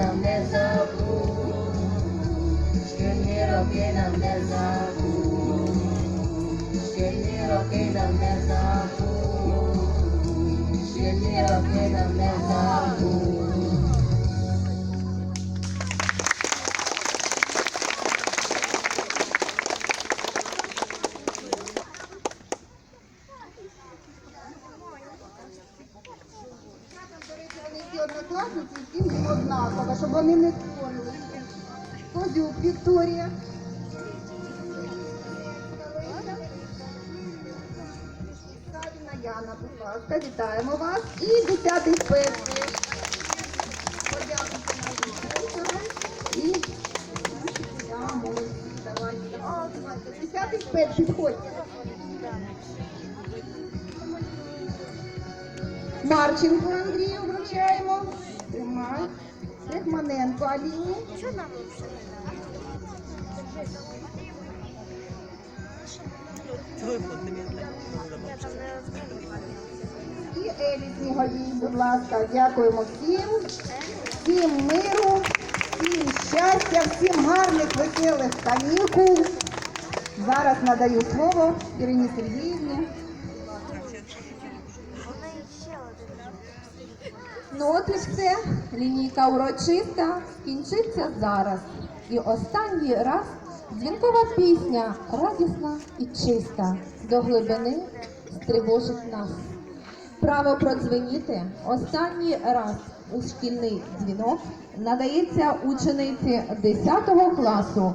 na meza kuu, Ushiniroge na meza kuu, Ushiniroge na meza kuu, Ushiniroge na meza kuu всі однокласниці, всім їм однаково, щоб вони не спорили. Козюк Вікторія. Савіна Яна, будь ласка, вітаємо вас. І десятий спеції. Подякуйте нашим спонсорам. І я молодці. Давайте. Десятий спец, підходьте. Марченко Андрію вручаємо. Тримай. Сехманенко Аліні. Що нам І Елі Сніговій, будь ласка, дякуємо всім. Всім миру, всім щастя, всім гарних, веселих канікул. Зараз надаю слово Ірині Сергіївні. Ну от і все, лінійка урочиста скінчиться зараз. І останній раз дзвінкова пісня радісна і чиста до глибини стривожить нас. Право продзвеніти останній раз у шкільний дзвінок надається учениці 10 класу